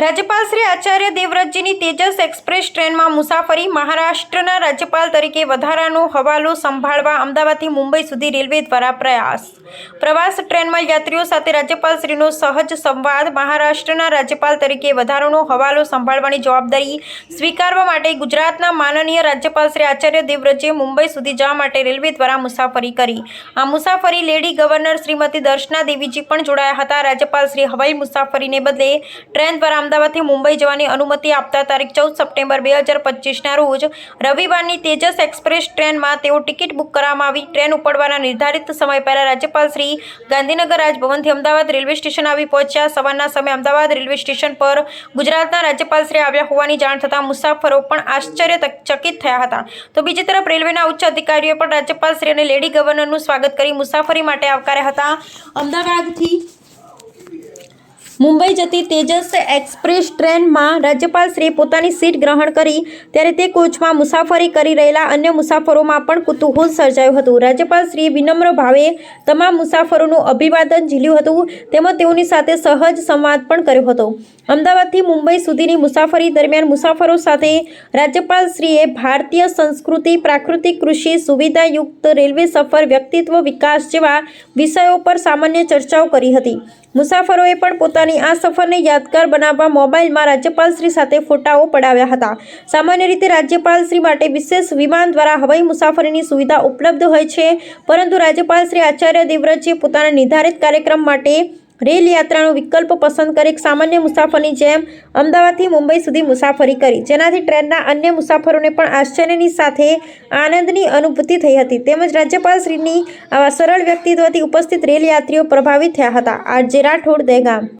રાજ્યપાલ શ્રી આચાર્ય દેવવ્રતજીની તેજસ એક્સપ્રેસ ટ્રેનમાં મુસાફરી મહારાષ્ટ્રના રાજ્યપાલ તરીકે વધારાનો હવાલો સંભાળવા અમદાવાદથી મુંબઈ સુધી રેલવે દ્વારા પ્રયાસ. પ્રવાસ ટ્રેનમાં યાત્રીઓ સાથે રાજ્યપાલ શ્રીનો સહજ સંવાદ, મહારાષ્ટ્રના રાજ્યપાલ તરીકે વધારાનો હવાલો સંભાળવાની જવાબદારી સ્વીકારવા માટે ગુજરાતના માનનીય રાજ્યપાલ શ્રી આચાર્ય દેવવ્રતજીએ મુંબઈ સુધી જવા માટે રેલવે દ્વારા મુસાફરી કરી. આ મુસાફરી લેડી ગવર્નર શ્રીમતી દર્શના દેવીજી પણ જોડાયા હતા. રાજ્યપાલ શ્રી હવાઈ મુસાફરીને બદલે ટ્રેન દ્વારા અમદાવાદથી મુંબઈ જવાની અનુમતિ આપતા તારીખ ચૌદ સપ્ટેમ્બર બે હજાર પચીસના રોજ રવિવારની તેજસ એક્સપ્રેસ ટ્રેનમાં તેઓ ટિકિટ બુક કરવામાં આવી. ટ્રેન ઉપડવાના નિર્ધારિત સમય પહેલા રાજ્યપાલ શ્રી ગાંધીનગર રાજભવનથી અમદાવાદ રેલવે સ્ટેશન આવી પહોંચ્યા. સવારના સમયે અમદાવાદ રેલવે સ્ટેશન પર ગુજરાતના રાજ્યપાલ શ્રી આવ્યા હોવાની જાણ થતાં મુસાફરો પણ આશ્ચર્યચકિત થયા હતા. તો બીજી તરફ રેલવેના ઉચ્ચ અધિકારીઓએ પણ રાજ્યપાલ શ્રી અને લેડી ગવર્નરનું સ્વાગત કરી મુસાફરી માટે આવકાર્યા હતા. અમદાવાદથી મુંબઈ જતી તેજસ એક્સપ્રેસ ટ્રેનમાં રાજ્યપાલશ્રીએ પોતાની સીટ ગ્રહણ કરી, ત્યારે તે કોચમાં મુસાફરી કરી રહેલા અન્ય મુસાફરોમાં પણ કુતૂહલ સર્જાયું હતું. રાજ્યપાલશ્રીએ વિનમ્ર ભાવે તમામ મુસાફરોનું અભિવાદન ઝીલ્યું હતું, તેમજ તેઓની સાથે સહજ સંવાદ પણ કર્યો હતો. અમદાવાદથી મુંબઈ સુધીની મુસાફરી દરમિયાન મુસાફરો સાથે રાજ્યપાલશ્રીએ ભારતીય સંસ્કૃતિ, પ્રાકૃતિક કૃષિ, સુવિધાયુક્ત રેલવે સફર, વ્યક્તિત્વ વિકાસ જેવા વિષયો પર સામાન્ય ચર્ચાઓ કરી હતી. મુસાફરોએ પણ પોતાની આ સફરને યાદગાર બનાવવા મોબાઈલમાં રાજ્યપાલશ્રી સાથે ફોટાઓ પડાવ્યા હતા. સામાન્ય રીતે રાજ્યપાલશ્રી માટે વિશેષ વિમાન દ્વારા હવાઈ મુસાફરીની સુવિધા ઉપલબ્ધ હોય છે, પરંતુ રાજ્યપાલશ્રી આચાર્ય દેવવ્રતજીએ પોતાના નિર્ધારિત કાર્યક્રમ માટે રેલ યાત્રાનો વિકલ્પ પસંદ કરી એક સામાન્ય મુસાફરની જેમ અમદાવાદથી મુંબઈ સુધી મુસાફરી કરી. જેનાથી ટ્રેનના અન્ય મુસાફરોને પણ આશ્ચર્યની સાથે આનંદની અનુભૂતિ થઈ હતી. તેમજ રાજ્યપાલશ્રીની આવા સરળ વ્યક્તિત્વથી ઉપસ્થિત રેલ યાત્રીઓ પ્રભાવિત થયા હતા. આરજે રાઠોડ, દહેગામ.